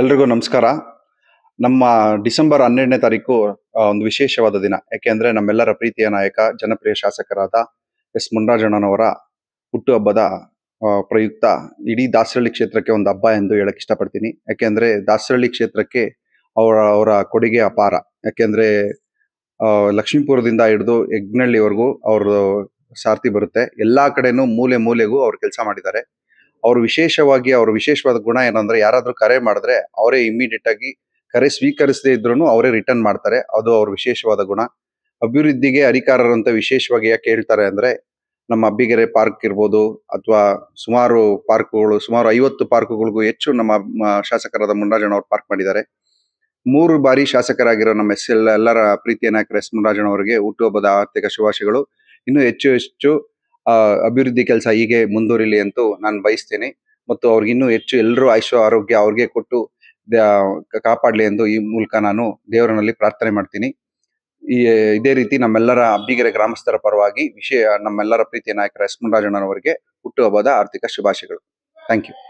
ಎಲ್ರಿಗೂ ನಮಸ್ಕಾರ. ನಮ್ಮ ಡಿಸೆಂಬರ್ ಹನ್ನೆರಡನೇ ತಾರೀಕು ಒಂದು ವಿಶೇಷವಾದ ದಿನ. ಯಾಕೆಂದ್ರೆ ನಮ್ಮೆಲ್ಲರ ಪ್ರೀತಿಯ ನಾಯಕ, ಜನಪ್ರಿಯ ಶಾಸಕರಾದ ಎಸ್. ಮುನ್ರಾಜಣ್ಣನವರ ಹುಟ್ಟುಹಬ್ಬದ ಪ್ರಯುಕ್ತ ಇಡೀ ದಾಸರಳ್ಳಿ ಕ್ಷೇತ್ರಕ್ಕೆ ಒಂದು ಹಬ್ಬ ಎಂದು ಹೇಳಕ್ ಇಷ್ಟಪಡ್ತೀನಿ. ಯಾಕೆಂದ್ರೆ ದಾಸರಳ್ಳಿ ಕ್ಷೇತ್ರಕ್ಕೆ ಅವರ ಅವರ ಕೊಡುಗೆ ಅಪಾರ. ಯಾಕೆಂದ್ರೆ ಲಕ್ಷ್ಮೀಪುರದಿಂದ ಹಿಡಿದು ಯಜ್ಞಳ್ಳಿವರೆಗೂ ಅವ್ರದ್ದು ಸಾರ್ತಿ ಬರುತ್ತೆ. ಎಲ್ಲಾ ಕಡೆನೂ ಮೂಲೆ ಮೂಲೆಗೂ ಅವ್ರು ಕೆಲಸ ಮಾಡಿದ್ದಾರೆ. ಅವ್ರು ವಿಶೇಷವಾಗಿ ಅವ್ರ ವಿಶೇಷವಾದ ಗುಣ ಏನಂದ್ರೆ ಯಾರಾದರೂ ಕರೆ ಮಾಡಿದ್ರೆ ಅವರೇ ಇಮಿಡಿಯೇಟ್ ಆಗಿ ಕರೆ ಸ್ವೀಕರಿಸದೇ ಇದ್ರು ಅವರೇ ರಿಟರ್ನ್ ಮಾಡ್ತಾರೆ. ಅದು ಅವ್ರ ವಿಶೇಷವಾದ ಗುಣ. ಅಭಿವೃದ್ಧಿಗೆ ಅಧಿಕಾರರಂತ ವಿಶೇಷವಾಗಿ ಯಾಕೆ ಹೇಳ್ತಾರೆ ಅಂದ್ರೆ ನಮ್ಮ ಅಬ್ಬಿಗೆರೆ ಪಾರ್ಕ್ ಇರ್ಬೋದು ಅಥವಾ ಸುಮಾರು ಪಾರ್ಕ್ಗಳು ಸುಮಾರು ಐವತ್ತು ಪಾರ್ಕ್ಗಳಿಗೂ ಹೆಚ್ಚು ನಮ್ಮ ಶಾಸಕರಾದ ಮುನ್ರಾಜಣ್ಣ ಅವರು ಪಾರ್ಕ್ ಮಾಡಿದ್ದಾರೆ. ಮೂರು ಬಾರಿ ಶಾಸಕರಾಗಿರೋ ನಮ್ಮ ಎಸ್ ಎಲ್ ಎಲ್ಲರ ಪ್ರೀತಿಯ ನಾಯಕರ ಎಸ್ ಅವರಿಗೆ ಹುಟ್ಟುಹಬ್ಬದ ಆರ್ಥಿಕ ಶುಭಾಶಯಗಳು. ಇನ್ನು ಹೆಚ್ಚು ಹೆಚ್ಚು ಅಭಿವೃದ್ಧಿ ಕೆಲಸ ಹೀಗೆ ಮುಂದುವರಿಲಿ ಅಂತೂ ನಾನು ಬಯಸ್ತೇನೆ. ಮತ್ತು ಅವ್ರಿಗೆ ಇನ್ನೂ ಹೆಚ್ಚು ಎಲ್ಲರೂ ಆಯುಷ್ಯ, ಆರೋಗ್ಯ ಅವ್ರಿಗೆ ಕೊಟ್ಟು ಕಾಪಾಡಲಿ ಎಂದು ಈ ಮೂಲಕ ನಾನು ದೇವರನಲ್ಲಿ ಪ್ರಾರ್ಥನೆ ಮಾಡ್ತೀನಿ. ಈ, ಇದೇ ರೀತಿ ನಮ್ಮೆಲ್ಲರ ಅಬ್ಬಿಗೆರೆ ಗ್ರಾಮಸ್ಥರ ಪರವಾಗಿ ವಿಷಯ, ನಮ್ಮೆಲ್ಲರ ಪ್ರೀತಿಯ ನಾಯಕರ ಎಸ್ ಮುನ್ರಾಜಣ್ಣನವರಿಗೆ ಹುಟ್ಟುಹಬ್ಬದ ಆರ್ಥಿಕ ಶುಭಾಶಯಗಳು. Thank you.